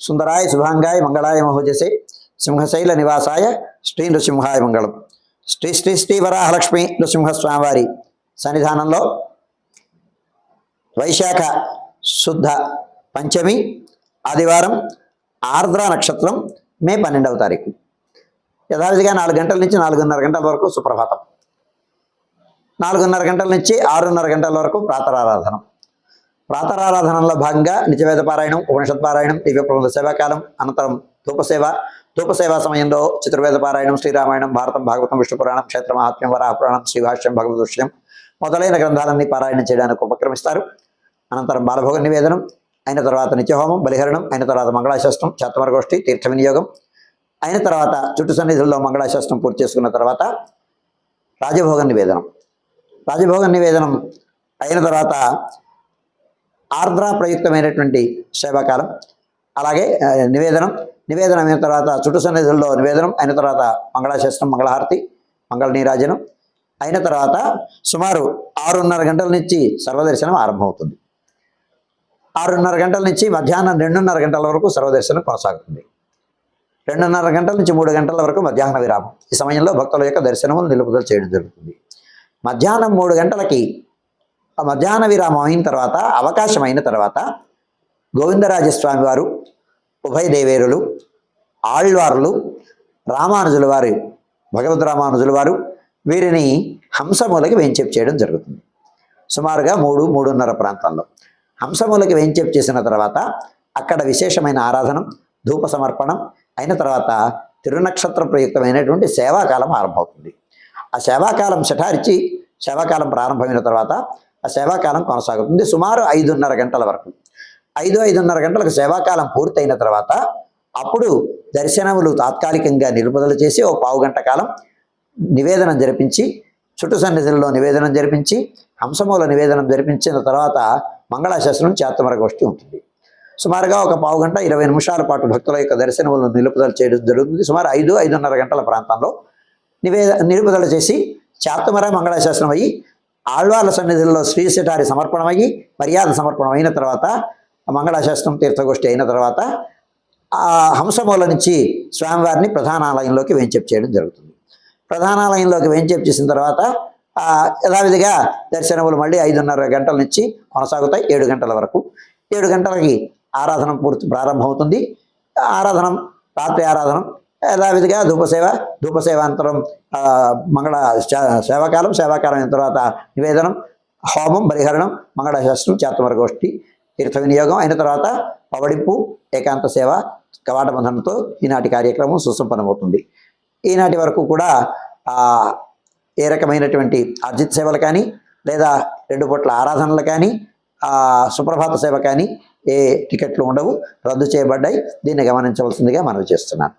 సుందరాయ శుభాంగాయ మంగళాయ మహోజసే సింహశైల నివాసాయ శ్రీ నృసింహాయ మంగళం. శ్రీ శ్రీ శ్రీ వరాహలక్ష్మి నృసింహస్వామివారి సన్నిధానంలో వైశాఖ శుద్ధ పంచమి ఆదివారం ఆర్ద్ర నక్షత్రం మే పన్నెండవ తారీఖు. యథావిధిగా నాలుగు గంటల నుంచి నాలుగున్నర గంటల వరకు సుప్రభాతం. నాలుగున్నర గంటల నుంచి ఆరున్నర గంటల వరకు ప్రాతరారాధనం. ప్రాతరారాధనలో భాగంగా నిజవేద పారాయణం ఉపనిషత్ పారాయణం దివ్య ప్రబంధ సేవాకాలం అనంతరం ధూపసేవ. ధూపసేవా సమయంలో చతుర్వేద పారాయణం శ్రీరామాయణం భారతం భాగవతం విష్ణు పురాణం క్షేత్ర మహాత్మ్యం వరాహపురాణం శ్రీభాష్యం భగవదృశ్యం మొదలైన గ్రంథాలన్నీ పారాయణం చేయడానికి ఉపక్రమిస్తారు. అనంతరం బాలభోగ నివేదనం అయిన తర్వాత నిత్యహోమం బలిహరణం అయిన తర్వాత మంగళాశాస్త్రం చేతమరగోష్ఠి తీర్థ వినియోగం అయిన తర్వాత చుట్టు సన్నిధుల్లో మంగళాశాస్త్రం పూర్తి చేసుకున్న తర్వాత రాజభోగ నివేదనం. రాజభోగ నివేదనం అయిన తర్వాత ఆర్ద్ర ప్రయుక్తమైనటువంటి సేవాకాలం అలాగే నివేదనం. నివేదనం అయిన తర్వాత చుట్టు సన్నిధుల్లో నివేదనం అయిన తర్వాత మంగళాశాస్త్రం మంగళహారతి మంగళ నీరాజనం అయిన తర్వాత సుమారు ఆరున్నర గంటల నుంచి సర్వదర్శనం ఆరంభమవుతుంది. ఆరున్నర గంటల నుంచి మధ్యాహ్నం రెండున్నర గంటల వరకు సర్వదర్శనం కొనసాగుతుంది. రెండున్నర గంటల నుంచి మూడు గంటల వరకు మధ్యాహ్న విరామం. ఈ సమయంలో భక్తుల యొక్క దర్శనములు నిలుపుదల చేయడం జరుగుతుంది. మధ్యాహ్నం మూడు గంటలకి మధ్యాహ్న విరామం అయిన తర్వాత అవకాశం అయిన తర్వాత గోవిందరాజస్వామి వారు ఉభయ దేవేరులు ఆళ్వార్లు రామానుజుల వారు భగవద్ రామానుజుల వారు వీరిని హంసమూలకి వేంచేపు చేయడం జరుగుతుంది. సుమారుగా మూడు మూడున్నర ప్రాంతాల్లో. హంసమూలకి వేంచేపు చేసిన తర్వాత అక్కడ విశేషమైన ఆరాధనం ధూప సమర్పణం అయిన తర్వాత తిరునక్షత్ర ప్రయుక్తమైనటువంటి సేవాకాలం ఆరంభమవుతుంది. ఆ సేవాకాలం శఠారిచి సేవాకాలం ప్రారంభమైన తర్వాత ఆ సేవాకాలం కొనసాగుతుంది. సుమారు ఐదున్నర గంటల వరకు. ఐదు ఐదున్నర గంటలకు సేవాకాలం పూర్తయిన తర్వాత అప్పుడు దర్శనములు తాత్కాలికంగా నిలుపుదల చేసి ఓ పావు గంట కాలం నివేదనం జరిపించి చుట్టు సన్నిధుల్లో నివేదనం జరిపించి హంసమూల నివేదనం జరిపించిన తర్వాత మంగళాశాస్త్రం చేతమర గోష్ఠి ఉంటుంది. సుమారుగా ఒక పావు గంట ఇరవై నిమిషాల పాటు భక్తుల యొక్క దర్శనములను నిలుపుదల చేయడం జరుగుతుంది. సుమారు ఐదు ఐదున్నర గంటల ప్రాంతంలో నివేద నిలుపుదల చేసి చాత్తమర మంగళాశాసనం అయ్యి ఆళ్వార్ల సన్నిధుల్లో శ్రీశటారి సమర్పణమయ్యి మర్యాద సమర్పణం అయిన తర్వాత మంగళాశాస్త్రం తీర్థగోష్ఠి అయిన తర్వాత ఆ హంసమూల నుంచి స్వామివారిని ప్రధానాలయంలోకి వెంచప్ చేయడం జరుగుతుంది. ప్రధానాలయంలోకి వెంచప్ చేసిన తర్వాత యథావిధిగా దర్శనములు మళ్ళీ ఐదున్నర గంటల నుంచి కొనసాగుతాయి ఏడు గంటల వరకు. ఏడు గంటలకి ఆరాధన పూర్తి ప్రారంభమవుతుంది. ఆరాధనం రాత్రి ఆరాధనం యథావిధిగా ధూపసేవ ధూపసేవ అనంతరం మంగళ శా- సేవాకాలం సేవాకాలం అయిన తర్వాత నివేదనం హోమం పరిహరణం మంగళశాస్త్రం చేతమరగోష్ఠి తీర్థ వినియోగం అయిన తర్వాత పవడింపు ఏకాంత సేవ కవాట బంధనంతో ఈనాటి కార్యక్రమం సుసంపన్నమవుతుంది. ఈనాటి వరకు కూడా ఏ రకమైనటువంటి అర్జిత్ సేవలు కానీ లేదా రెండు పూట్ల ఆరాధనలు కానీ సుప్రభాత సేవ కానీ ఏ టికెట్లు ఉండవు రద్దు చేయబడ్డాయి దీన్ని గమనించవలసిందిగా మనవి చేస్తున్నాను.